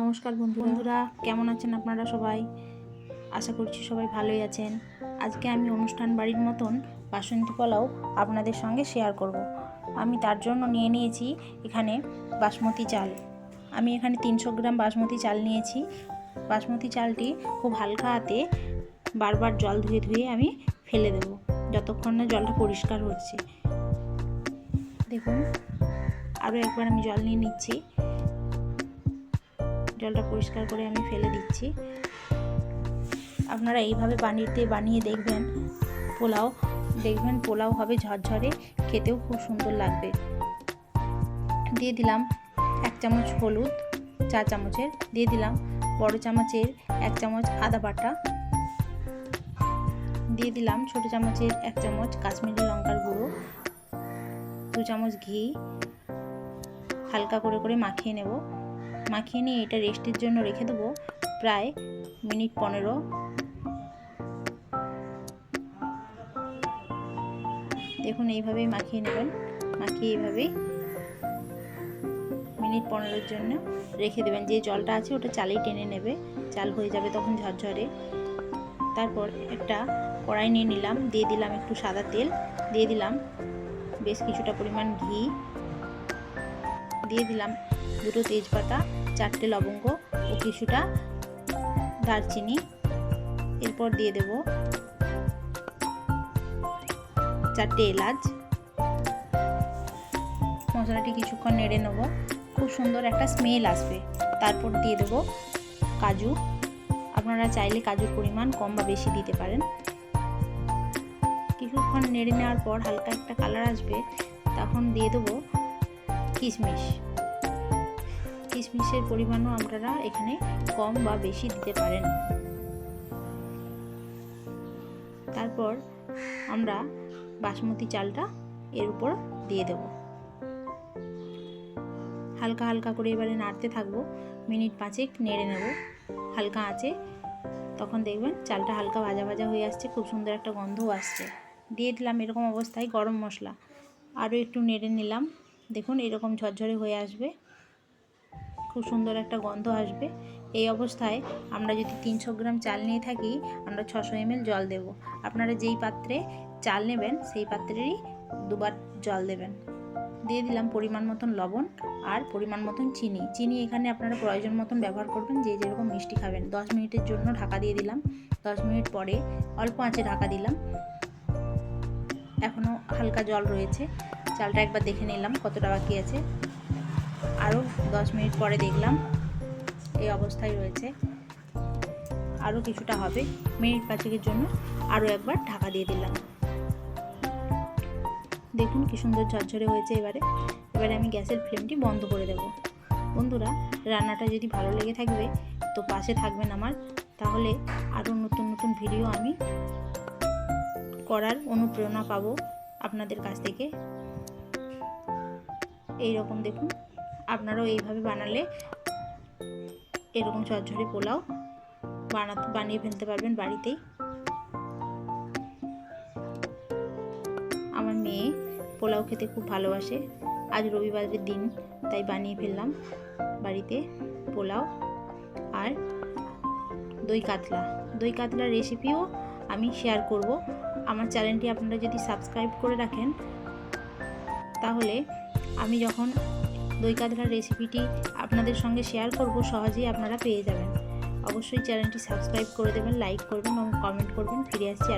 নমস্কার বন্ধু বন্ধুরা, কেমন আছেন আপনারা সবাই? আশা করছি সবাই ভালোই আছেন। আজকে আমি অনুষ্ঠান বাড়ির মতন বাসন্তী পোলাও আপনাদের সঙ্গে শেয়ার করব। আমি তার জন্য নিয়ে নিয়েছি এখানে বাসমতি চাল। আমি এখানে তিনশো গ্রাম বাসমতি চাল নিয়েছি। বাসমতি চালটি খুব হালকা হাতে বারবার জল ধুয়ে ধুয়ে আমি ফেলে দেব, যতক্ষণ না জলটা পরিষ্কার হচ্ছে। দেখুন, আরও একবার আমি জল নিয়ে নিচ্ছি। জলটা পরিষ্কার করে আমি ফেলে দিচ্ছি। আপনারা এইভাবে বানিয়ে বানিয়ে দেখবেন পোলাও। দেখবেন পোলাও হবে ঝরঝরে, খেতেও খুব সুন্দর লাগবে। দিয়ে দিলাম এক চামচ হলুদ চা চামচের, দিয়ে দিলাম বড় চামচের এক চামচ আদা বাটা। দিয়ে দিলাম ছোট চামচের এক চামচ কাশ্মীরি লঙ্কার গুঁড়ো, দু চামচ ঘি। হালকা করে করে মাখিয়ে নেব। মাখিয়ে নিয়ে এটা রেস্টের জন্য রেখে দেবো প্রায় মিনিট পনেরো। দেখুন, এইভাবেই মাখিয়ে নেবেন। মাখিয়ে এইভাবেই মিনিট পনেরোর জন্য রেখে দেবেন। যে জলটা আছে ওটা চালেই টেনে নেবে। চাল হয়ে যাবে তখন ঝরঝরে। তারপর একটা কড়াই নিয়ে নিলাম। দিয়ে দিলাম একটু সাদা তেল। দিয়ে দিলাম বেশ কিছুটা পরিমাণ ঘি। দিয়ে দিলাম দুটো তেজপাতা, চারটে লবঙ্গ ও কিছুটা দারচিনি। এরপর দিয়ে দেব চারটে এলাচ। মশলাটি কিছুক্ষণ নেড়ে নেব। খুব সুন্দর একটা স্মেল আসবে। তারপর দিয়ে দেব কাজু। আপনারা চাইলে কাজুর পরিমাণ কম বা বেশি দিতে পারেন। কিছুক্ষণ নেড়ে নেওয়ার পর হালকা একটা কালার আসবে, তখন দিয়ে দেবো কিশমিশ। কিশমিশের পরিমাণও আপনারা এখানে কম বা বেশি দিতে পারেন। তারপর আমরা বাসমতি চালটা এর উপর দিয়ে দেব। হালকা হালকা করে এবারে নাড়তে থাকব। মিনিট পাঁচেক নেড়ে নেব। হালকা আঁচে। তখন দেখবেন চালটা হালকা ভাজা ভাজা হয়ে আসছে। খুব সুন্দর একটা গন্ধও আসছে। দিয়ে দিলাম এরকম অবস্থায় গরম মশলা। আরও একটু নেড়ে নিলাম। দেখুন, এরকম ঝরঝরে হয়ে আসবে। খুব সুন্দর একটা গন্ধ আসবে। এই অবস্থায় আমরা যদি তিনশো গ্রাম চাল নিয়ে থাকি, আমরা ছশো এমএল জল দেব। আপনারা যেই পাত্রে চাল নেবেন, সেই পাত্রেরই দুবার জল দেবেন। দিয়ে দিলাম পরিমাণ মতন লবণ আর পরিমাণ মতন চিনি। চিনি এখানে আপনারা প্রয়োজন মতন ব্যবহার করবেন, যে যেরকম মিষ্টি খাবেন। দশ মিনিটের জন্য ঢাকা দিয়ে দিলাম। দশ মিনিট পরে অল্প আঁচে ঢাকা দিলাম। এখনও হালকা জল রয়েছে। চালটা একবার দেখে নিলাম কতটা বাকি আছে। আরও দশ মিনিট পরে দেখলাম এই অবস্থায় রয়েছে। আরও কিছুটা হবে মিনিট পাঁচেকের জন্য আরও একবার ঢাকা দিয়ে দিলাম। দেখুন কি সুন্দর ঝরঝরে হয়েছে এবারে। এবারে আমি গ্যাসের ফ্লেমটি বন্ধ করে দেব। বন্ধুরা, রান্নাটা যদি ভালো লেগে থাকবে, তো পাশে থাকবেন আমার। তাহলে আরও নতুন নতুন ভিডিও আমি করার অনুপ্রেরণা পাবো। আপনাদের কাছ থেকে। এই রকম দেখুন, আপনারাও এইভাবে বানালে এরকম ঝরঝরে পোলাও বানাতে বানিয়ে ফেলতে পারবেন বাড়িতেই। আমার মেয়ে পোলাও খেতে খুব ভালোবাসে। আজ রবিবারের দিন, তাই বানিয়ে ফেললাম বাড়িতে পোলাও আর দই কাতলা। দই কাতলার রেসিপিও আমি শেয়ার করব। আমার চ্যানেলটি আপনারা যদি সাবস্ক্রাইব করে রাখেন, তাহলে আমি যখন দই কাতলার রেসিপিটি আপনাদের সঙ্গে শেয়ার করব, সহজেই আপনারা পেয়ে যাবেন। অবশ্যই চ্যানেলটি সাবস্ক্রাইব করে দেবেন লাইক করবেন এবং কমেন্ট করবেন, ফিরে আসছি